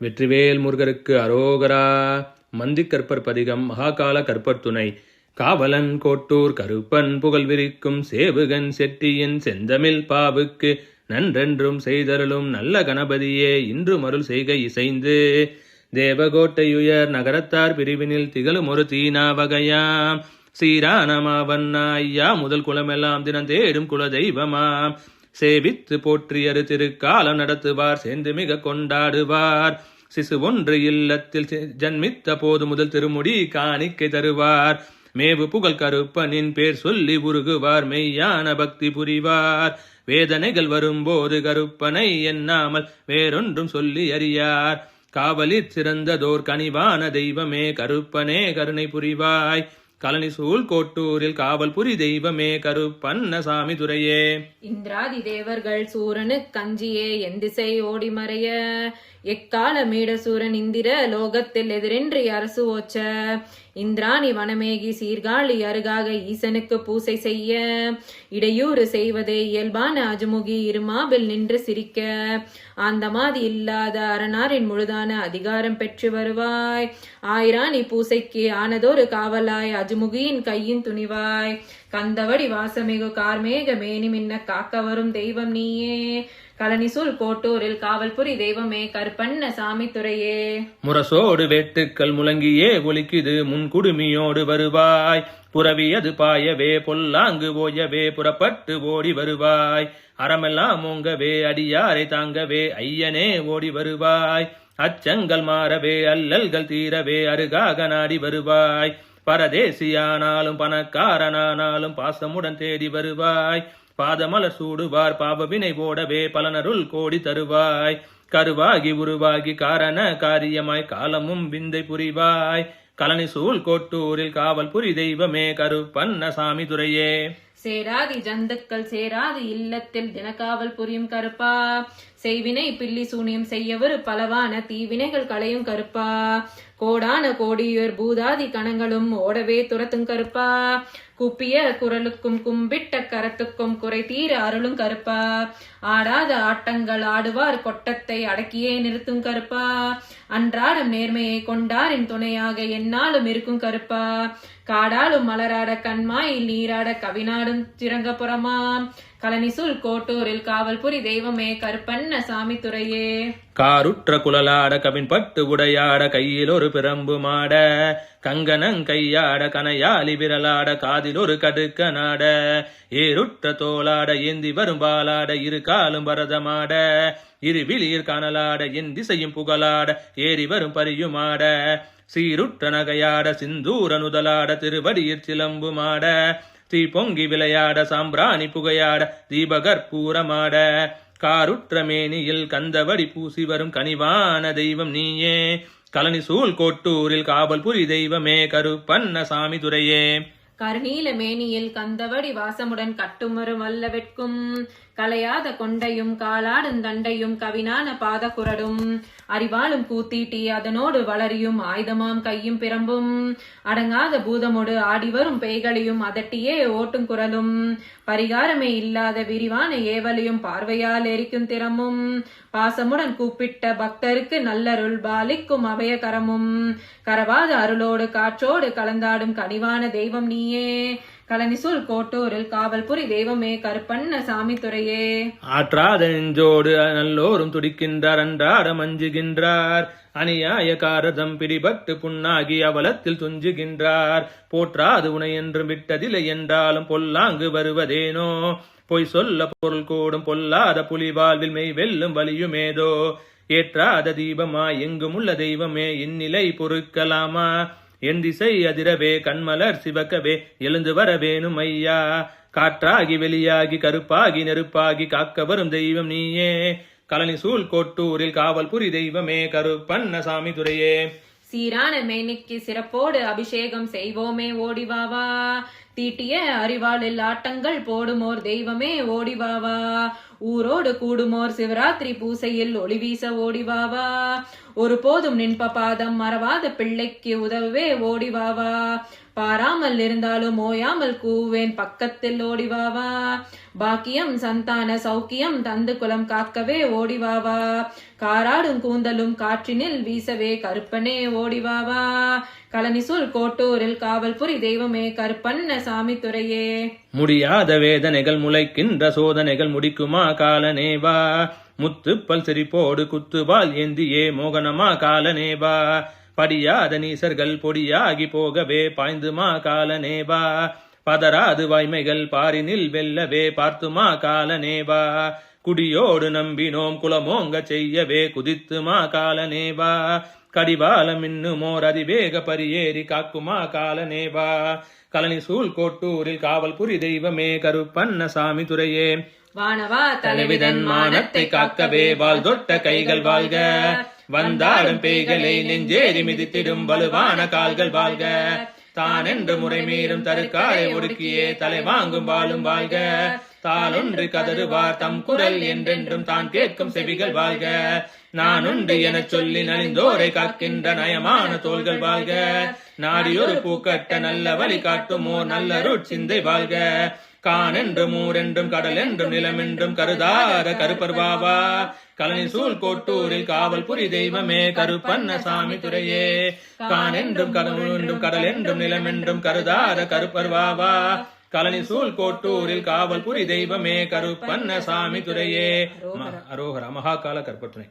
வெற்றிவேல் முருகருக்கு அரோகரா. மந்தி கற்பர் பதிகம் மகாகால கற்பர் துணை. காவலன் கோட்டூர் கருப்பன் புகழ் விரிக்கும் சேவுகன் செட்டியின் செந்தமிழ் பாவுக்கு நன்றென்றும் செய்தருளும் நல்ல கணபதியே இன்று மருள் செய்க இசைந்து. தேவகோட்டையுயர் நகரத்தார் பிரிவினில் திகழும் ஒரு தீனா வகையாம். சீரானமாவண்ணா ஐயா முதல் குலமெல்லாம் தினம் தேடும் குல தெய்வமாம் சேவித்து போற்றியரு திருக்காலம் நடத்துவார் சேர்ந்து மிக கொண்டாடுவார். சிசு ஒன்று இல்லத்தில் ஜன்மித்த போது முதல் திருமுடி காணிக்கை தருவார். மேவு புகழ் கருப்பனின் பேர் சொல்லி உருகுவார் மெய்யான பக்தி புரிவார். வேதனைகள் வரும்போது கருப்பனை எண்ணாமல் வேறொன்றும் சொல்லி அறியார். காவலிற் சிறந்ததோர் கனிவான தெய்வமே கருப்பனே கருணை புரிவாய். கலனி சூழ் கோட்டூரில் காவல் புரி தெய்வமே கருப்பண்ண சாமி துரையே இந்திராதி தேவர்கள் சூரனு கஞ்சியே எந்திசை ஓடி மறைய. எக்கால மீடசூரன் இந்திர லோகத்தில் எதிரின்றி அரசு ஓச்ச. இந்திராணி வனமேகி சீர்காழி அருகாக ஈசனுக்கு பூசை செய்ய. இடையூறு செய்வதே இயல்பான அஜமுகி இருமாபில் நின்று சிரிக்க. ஆந்தமாதி இல்லாத அரணாரின் முழுதான அதிகாரம் பெற்று வருவாய். ஆயிராணி பூசைக்கு ஆனதொரு காவலாய் அஜமுகியின் கையின் துணிவாய். கந்தவடி வாசமிகு கார்மேக மேனி மின்ன காக்க வரும் தெய்வம் நீயே. கலனிசூல் கோட்டூரில் காவல்புரி தெய்வமே கற்பண்ண சாமி துறையே முரசோடு வெட்டுக்கள் முழங்கியே ஒலிக்குது முன்குடுமியோடு வருவாய். புறவியது பாயவே பொல்லாங்கு ஓயவே புறப்பட்டு ஓடி வருவாய். அறமெல்லாம் ஓங்கவே அடியாரை தாங்கவே ஐயனே ஓடி வருவாய். அச்சங்கள் மாறவே அல்லல்கள் தீரவே அருகாக நாடி வருவாய். பரதேசியானாலும் பணக்காரனானாலும் பாசமுடன் தேடி வருவாய். பாதமலர் சூடுவார் பாவவினை போடவே பலனருள் கோடி தருவாய். கருவாகி உருவாகி காரண காரியமாய் காலமும் விந்தை புரிவாய். கலனி சூழ் கோட்டூரில் காவல் புரி தெய்வமே கருப்பண்ண சாமி துரையே சேராதி ஜந்துக்கள் சேராது இல்லத்தில் தினக்காவல் புரியும் கருப்பா. செய்வினை பில்லி சூனியம் செய்யவர் பலவான தீவினைகள் களையும் கருப்பா. கோடான கோடியோர் பூதாதி கணங்களும் ஓடவே துரத்தும் கருப்பா. குப்பிய குரலுக்கும் கும்பிட்ட கரத்துக்கும் குறை தீர அருளும் கருப்பா. ஆடாத ஆட்டங்கள் ஆடுவார் கொட்டத்தை அடக்கியே நிறுத்தும் கருப்பா. அன்றாடம் நேர்மையை கொண்டாரின் துணையாக என்ன எந்நாளும் இருக்கும் கருப்பா. காடாலும் மலராட கண்மாயில் நீராட கவிநாடும் திறங்கப்புறமா கலனிசூல் கோட்டூரில் காவல்புரி தெய்வமே கருப்பண்ண சாமி துறையே. காருற்ற குழலாட கவின் பட்டு உடையாட கையில் ஒரு பிரம்பு மாட கங்கணங் கையாட கனையாலி விரலாட காதில் ஒரு கடுக்க நாட ஏருற்ற தோளாட ஏந்தி வரும் பாலாட இரு காலும் பரதமாட இரு விளிர் கனலாட என் திசையும் புகழாட ஏறி வரும் பரியுமாட சீருற்ற நகையாட சிந்தூர நுதலாட திருவடியிற் சிலம்புமாட தீ பொங்கி விளையாட சாம்பிராணி புகையாட தீபகற்பூரமாட காருற்றமேனியில் கந்தவடி பூசி வரும் கனிவான தெய்வம் நீயே. கலனி சூழ் கோட்டூரில் காவல் புரி தெய்வமே கருப்பண்ண சாமி துரையே கருநீல மேனியில் கந்தவடி வாசமுடன் கட்டுமரும் வல்ல வெட்கும். கலையாத கொண்டையும் காலாடும் தண்டையும் கவினான பாதகுரடும். அறிவாளும் கூத்தீட்டி அதனோடு வளரியும் ஆயுதமாம் கையும் பிரம்பும். அடங்காத பூதமோடு ஆடிவரும் பேய்களையும் அதட்டியே ஓட்டும் குரலும். பரிகாரமே இல்லாத விரிவான ஏவலையும் பார்வையால் எரிக்கும் திறமும். பாசமுடன் கூப்பிட்ட பக்தருக்கு நல்லருள் பாலிக்கும் அபயகரமும். கரவாத அருளோடு காற்றோடு கலந்தாடும் கனிவான தெய்வம் நீயே. கலனிசூல் கோட்டூரில் காவல்புரி தெய்வமே கருப்பண்ண சாமி துறையே ஆற்றாதெஞ்சோடு நல்லோரும் துடிக்கின்றார் அன்றாட மஞ்சுகின்றார். அநியாய காரதம் பிடிபட்டு புண்ணாகி அவலத்தில் துஞ்சுகின்றார். போற்றாது உனை என்றும் விட்டதில்லை என்றாலும் பொல்லாங்கு வருவதேனோ? பொய் சொல்ல பொருள் கூடும் பொல்லாத புலி வாழ்வில் மெய் வெல்லும் வலியுமேதோ? ஏற்றாத தீபமா எங்குமுள்ள தெய்வமே இந்நிலை பொறுக்கலாமா? என் திசை அதிரவே கண்மலர் சிவக்கவே எழுந்து வர வேணும் ஐயா. காற்றாகி வெளியாகி கருப்பாகி நெருப்பாகி காக்க வரும் தெய்வம் நீயே. கலனி சூழ் கோட்டூரில் காவல் புரி தெய்வமே கருப்பண்ணசாமி சாமி துரையே சீரான மேனிக்கு சிறப்போடு அபிஷேகம் செய்வோமே ஓடிவாவா தீட்டிய அறிவாளில் ஆட்டங்கள் போடுமோர் தெய்வமே ஓடிவாவா ஊரோடு கூடுமோர் சிவராத்திரி பூசையில் ஒளி வீச ஓடிவாவா ஒருபோதும் நின்ப பாதம் மறவாத பிள்ளைக்கு உதவவே ஓடிவாவா பாராமல் இருந்தாலும் ஓயாமல் கூவேன் பக்கத்தில் ஓடிவாவா பாக்கியம் சந்தான சௌக்கியம் தந்து குலம் காக்கவே ஓடிவாவா காராடும் கூந்தலும் காற்றினில் வீசவே கருப்பனே ஓடிவாவா கலனிசூல் கோட்டூரில் காவல்புரி தெய்வமே கருப்பன்ன சாமி துறையே முடியாத வேதனைகள் முளைக்கின்ற சோதனைகள் முடிக்குமா காலனேவா முத்துப்பல் சிரிப்போடு குத்துவால் ஏந்தியே மோகனமா காலனேவா படியாத நீசர்கள் பொடியாகி போகவே பாய்ந்துமா காலனேவா பதறாது வாய்மைகள் பாரினில் வெல்லவே பார்த்துமா காலனேவா குடியோடு நம்பினோம் குலமோங்க செய்யவே குதித்துமா காலனேவா கடிவாலம் இன்னுமோர் அதிவேக பரியேறி காக்குமா காலனேவா கலனி சூழ் கோட்டூரில் காவல் புரி தெய்வமே கருப்பண்ண சாமி துறையே. வானவா தலைவிதன் மானத்தை காக்கவே வாழ் தொட்ட கைகள் வாழ்க. வந்தாடும் பேய்களை நெஞ்சேறி மிதித்திடும் வலுவான கால்கள் வாழ்க. தான் என்று முறை மீறும் தருக்காரை ஒடுக்கியே தலை வாங்கும் வாழும் வாழ்க. தானொன்று கதறுவார் தம் குரல் என்றென்றும் தான் கேட்கும் செவிகள் வாழ்க. நான் உண்டு எனச் சொல்லி நலிந்தோரை காக்கின்ற நயமான தோள்கள் வாழ்க. நாடியொரு பூக்கட்ட நல்ல வழி காட்டும் ஓர் நல்ல சிந்தை வாழ்க. கானென்றும் ஊரென்றும் கடல் என்றும் நிலம் என்றும் கருதாத கருப்பர்வாவா? கலனி சூழ் கோட்டூரில் காவல் புரி தெய்வமே கருப்பண்ண சாமி துறையே. கானென்றும் கடவுள் கடல் என்றும் கடல் என்றும் நிலம் என்றும் கருதாத கருப்பர்வாவா? கலனி சூழ் கோட்டூரில் காவல் புரி தெய்வமே கருப்பண்ண சாமி துறையே. அரோகரா மகாகால கற்பத்துணை